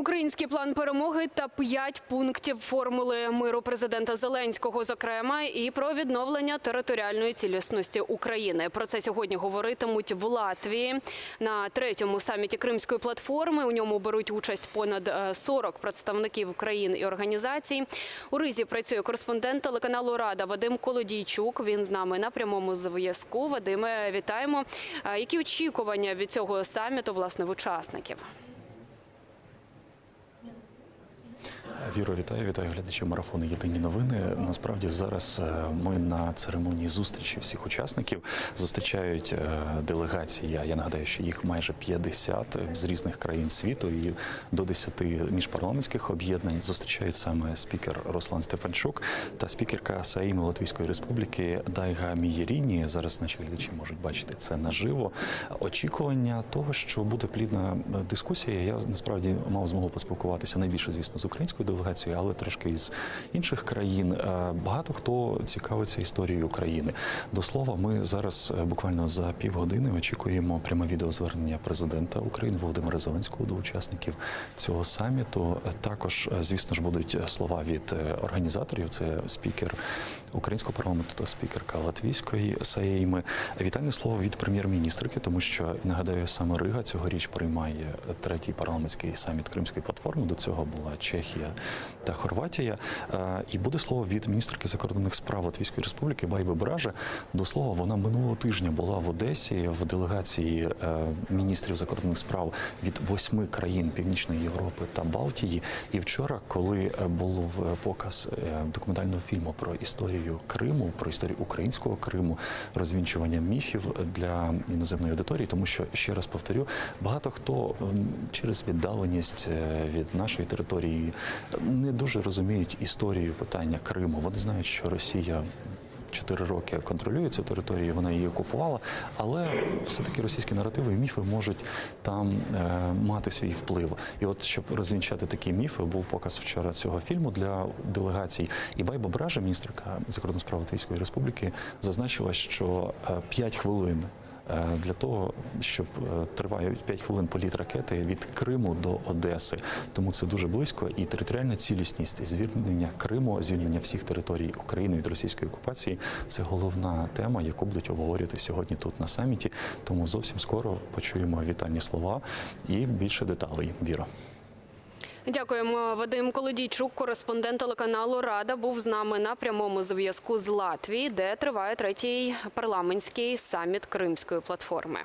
Український план перемоги та п'ять пунктів формули миру президента Зеленського, зокрема, і про відновлення територіальної цілісності України. Про це сьогодні говоритимуть в Латвії на третьому саміті Кримської платформи. У ньому беруть участь понад е, 40 представників країн і організацій. У Ризі працює кореспондент телеканалу Рада Вадим Колодійчук. Він з нами на прямому зв'язку. Вадиме, вітаємо. Е, Які очікування від цього саміту власне в учасників? Віро, вітаю, вітаю глядачів марафону Єдині новини. Насправді зараз е, ми на церемонії зустрічі всіх учасників зустрічають е, делегації. Я нагадаю, що їх майже 50 з різних країн світу і до 10 міжпарламентських об'єднань зустрічають саме спікер Руслан Стефанчук та спікерка Саїми Латвійської Республіки Дайга Мієріні. Зараз наші глядачі можуть бачити це наживо. Очікування того, що буде плідна е, дискусія. Я насправді мав змогу поспілкуватися найбільше, звісно, з українською делегацією, але трошки із інших країн. Е, Багато хто цікавиться історією України. До слова, ми зараз е, буквально за півгодини очікуємо пряме відеозвернення президента України Володимира Зеленського до учасників цього саміту. Е, Також, звісно ж, будуть слова від організаторів. Це спікер українського парламенту та спікерка латвійської Саєйми. Вітальне слово від прем'єр-міністрики, тому що нагадаю, саме Рига цьогоріч приймає третій парламентський саміт Кримської платформи. До цього була Чехія та Хорватія. Е, І буде слово від міністерки закордонних справ Латвійської республіки Байби Браже. До слова, вона минулого тижня була в Одесі в делегації е, міністрів закордонних справ від восьми країн Північної Європи та Балтії. І вчора, коли е, був показ документального фільму про історію Криму, про історію українського Криму, розвінчування міфів для іноземної аудиторії, тому що ще раз повторю, багато хто через віддаленість від нашої території не дуже розуміють історію питання Криму. Вони знають, що Росія. Чотири роки контролює цю територію, вона її окупувала, але все-таки російські наративи і міфи можуть там е, мати свій вплив. І от щоб розвінчати такі міфи, був показ вчора цього фільму для делегацій. І Байба Бража, міністерка закордонних справ Латвійської республіки, зазначила, що 5 хвилин е, для того, щоб тривають триває 5 хвилин політ ракети від Криму до Одеси. Тому це дуже близько. І територіальна цілісність, звільнення Криму, звільнення всіх територій України від російської окупації це головна тема, яку будуть обговорювати сьогодні тут на саміті. Тому зовсім скоро почуємо вітальні слова і більше деталей. Віра. Дякуємо. Вадим Колодійчук, кореспондент телеканалу Рада, був з нами на прямому зв'язку з Латвії, де триває третій парламентський саміт Кримської платформи.